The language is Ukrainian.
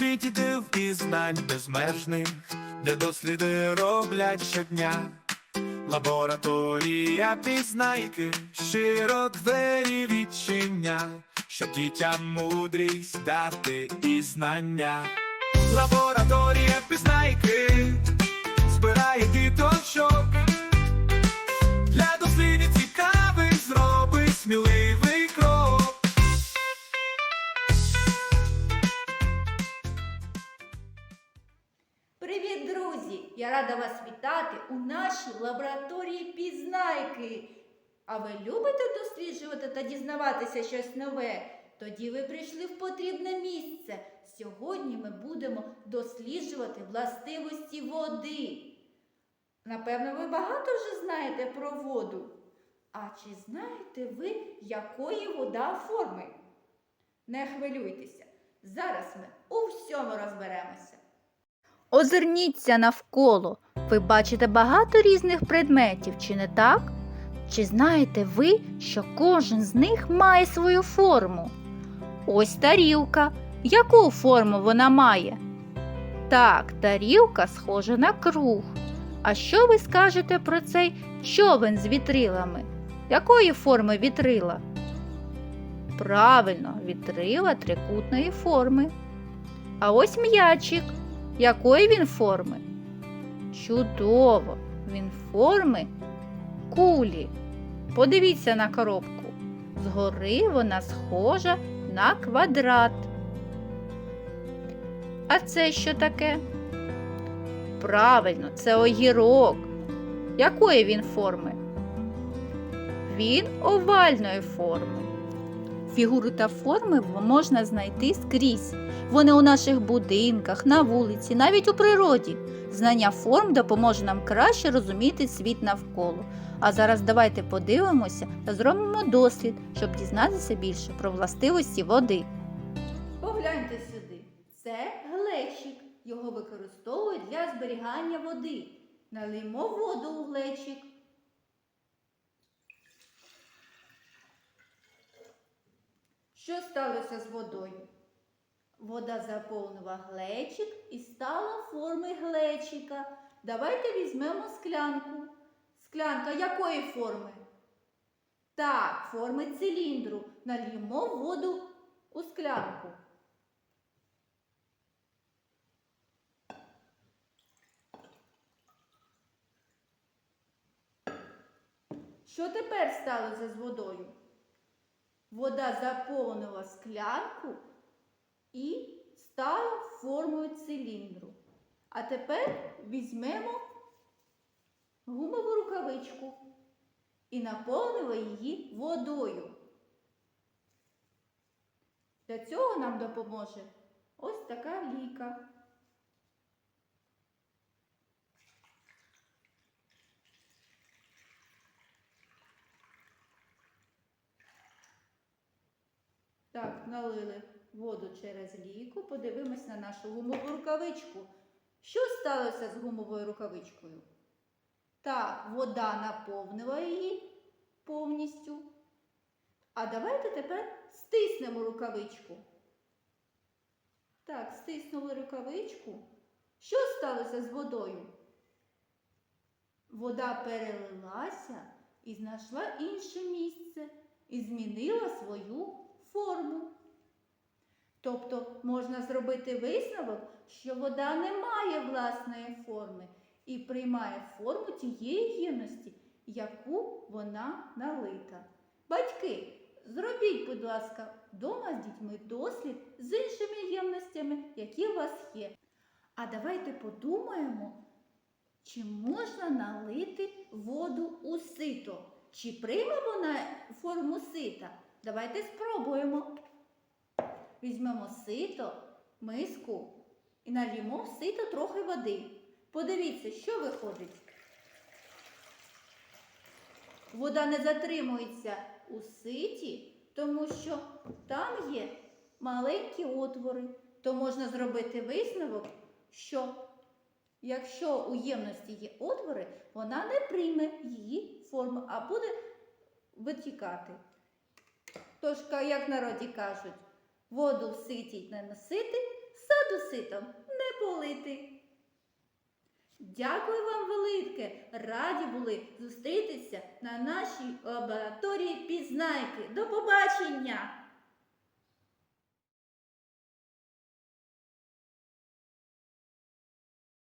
світі див і знань безмежних, де досліди роблять щодня. Лабораторія пізнайки, щиро двері відчиня, щоб дітям мудрість дати і знання. Лабораторія пізнайки збирає діточок. Для дослідів Рада вас вітати у нашій лабораторії пізнайки. А ви любите досліджувати та дізнаватися щось нове? Тоді ви прийшли в потрібне місце. Сьогодні ми будемо досліджувати властивості води. Напевно, ви багато вже знаєте про воду. А чи знаєте ви, якої вода форми? Не хвилюйтеся. Зараз ми у всьому розберемося. Озирніться навколо. Ви бачите багато різних предметів, чи не так? Чи знаєте ви, що кожен з них має свою форму? Ось тарілка. Яку форму вона має? Так, тарілка схожа на круг. А що ви скажете про цей човен з вітрилами? Якої форми вітрила? Правильно, вітрила трикутної форми. А ось м'ячик. Якої він форми? Чудово! Він форми кулі. Подивіться на коробку. Згори вона схожа на квадрат. А це що таке? Правильно, це огірок. Якої він форми? Він овальної форми. Фігури та форми можна знайти скрізь. Вони у наших будинках, на вулиці, навіть у природі. Знання форм допоможе нам краще розуміти світ навколо. А зараз давайте подивимося та зробимо дослід, щоб дізнатися більше про властивості води. Погляньте сюди. Це глечик. Його використовують для зберігання води. Налиймо воду у глечик. Що сталося з водою? Вода заповнила глечик і стала форми глечика. Давайте візьмемо склянку. Склянка якої форми? Так, форми циліндру. Нальємо воду у склянку. Що тепер сталося з водою? Вода заповнила склянку і стала формою циліндру. А тепер візьмемо гумову рукавичку і наповнимо її водою. Для цього нам допоможе ось така ліка. Так, налили воду через ліку, подивимось на нашу гумову рукавичку. Що сталося з гумовою рукавичкою? Так, вода наповнила її повністю. А давайте тепер стиснемо рукавичку. Так, стиснули рукавичку. Що сталося з водою? Вода перелилася і знайшла інше місце і змінила свою форму. Тобто можна зробити висновок, що вода не має власної форми і приймає форму тієї ємності, яку вона налита. Батьки, зробіть, будь ласка, вдома з дітьми дослід з іншими ємностями, які у вас є. А давайте подумаємо, чи можна налити воду у сито? Чи прийме вона форму сита? Давайте спробуємо. Візьмемо сито, миску і нальємо в сито трохи води. Подивіться, що виходить. Вода не затримується у ситі, тому що там є маленькі отвори. То можна зробити висновок, що якщо у ємності є отвори, вона не прийме її форму, а буде витікати. Тож, як народі кажуть, воду в ситі не носити, саду ситом не полити. Дякую вам велике. Раді були зустрітися на нашій лабораторії пізнайки. До побачення!